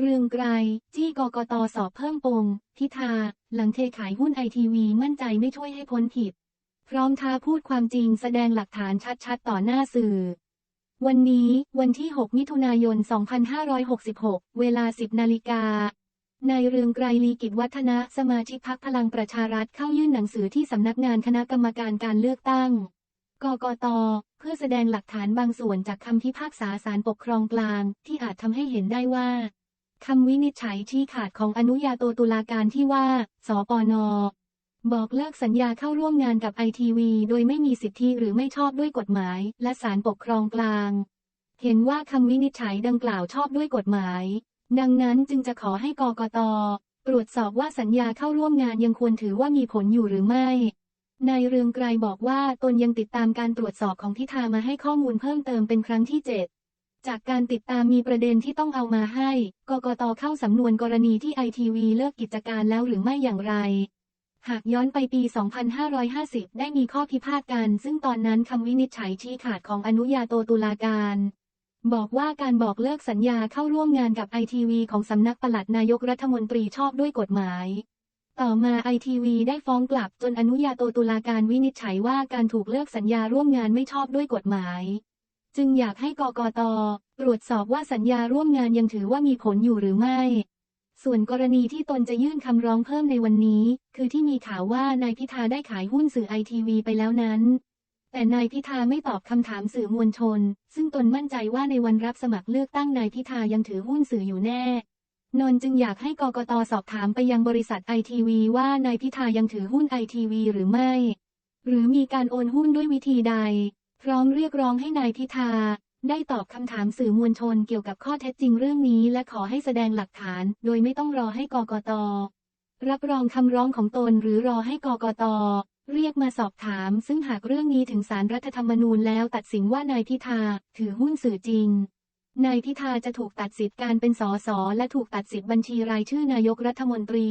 เรืองไกรจี้กกตสอบเพิ่มปมพิธา หลังเทขายหุ้นไอทีวีมั่นใจไม่ช่วยให้พ้นผิด พร้อมท้าพูดความจริงแสดงหลักฐานชัดๆ ต่อหน้าสื่อ วันนี้วันที่ 6 มิถุนายน 2566 เวลา 10 นาฬิกานายเรืองไกรลีกิจวัฒนะสมาชิกพักพลังประชารัฐเข้ายื่นหนังสือที่สำนักงานคณะกรรมการการเลือกตั้ง กกต เพื่อแสดงหลักฐานบางส่วนจากคำพิพากษาศาลปกครองกลาง ที่อาจทำให้เห็นได้ว่า คำวินิจฉัยชี้ขาดของอนุญาโตตุลาการที่ว่า สปน บอกเลิกสัญญาเข้าร่วมงานกับไอทีวีโดยไม่มีสิทธิหรือไม่ชอบด้วยกฎหมาย และศาลปกครองกลาง เห็นว่าคำวินิจฉัยดังกล่าวชอบด้วยกฎหมาย ดังนั้นจึงจะขอให้กกตตรวจสอบว่าสัญญาเข้าร่วมงานยังควรถือว่ามีผลอยู่หรือไม่นายเรืองไกรบอกว่าตนยังติดตามการตรวจสอบของพิธามาให้ข้อมูลเพิ่มเติมเป็นครั้งที่ 7 จากการติดตามมีประเด็นที่ต้องเอามาให้ กกตเข้าสำนวนกรณีที่ไอทีวีเลิกกิจการแล้วหรือไม่อย่างไร หากย้อนไปปี 2550 ได้มีข้อพิพาทกัน ซึ่งตอนนั้นคำวินิจฉัยชี้ขาดของอนุญาโตตุลาการ บอกว่าการบอกเลิกสัญญาเข้าร่วมงานกับไอทีวีของสำนักปลัดนายกรัฐมนตรีชอบด้วยกฎหมายต่อมาไอทีวีได้ฟ้องกลับจนอนุญาโตตุลาการวินิจฉัยว่าการถูกเลิกสัญญาร่วมงานไม่ชอบด้วยกฎหมาย จึงอยากให้กกตตรวจสอบว่าสัญญาร่วมงานยังถือว่ามีผลอยู่หรือไม่ ส่วนกรณีที่ตนจะยื่นคำร้องเพิ่มในวันนี้ คือที่มีข่าวว่านายพิธาได้ขายหุ้นสื่อไอทีวีไปแล้วนั้น แต่นายพิธาไม่ตอบคำถามสื่อมวลชน ซึ่งตนมั่นใจว่าในวันรับสมัครเลือกตั้งนายพิธายังถือหุ้นสื่ออยู่แน่นนท์จึงอยากให้กกตสอบถามไปยังบริษัทไอทีวีว่านายพิธายังถือหุ้นไอทีวีหรือไม่ หรือมีการโอนหุ้นด้วยวิธีใด พร้อมเรียกร้องให้นายพิธา ได้ตอบคำถามสื่อมวลชนเกี่ยวกับข้อเท็จจริงเรื่องนี้ และขอให้แสดงหลักฐาน โดยไม่ต้องรอให้กกต รับรองคำร้องของตนหรือรอให้กกต เรียกมาสอบถาม ซึ่งหากเรื่องนี้ถึงศารรัฐธรรมนูญแล้วตัดสินว่านายพิธา ถือหุ้นสื่อจริงนายพิธาจะถูกตัดสิทธิ์การเป็นสสและถูกตัดสิทธิ์บัญชีรายชื่อนายกรัฐมนตรี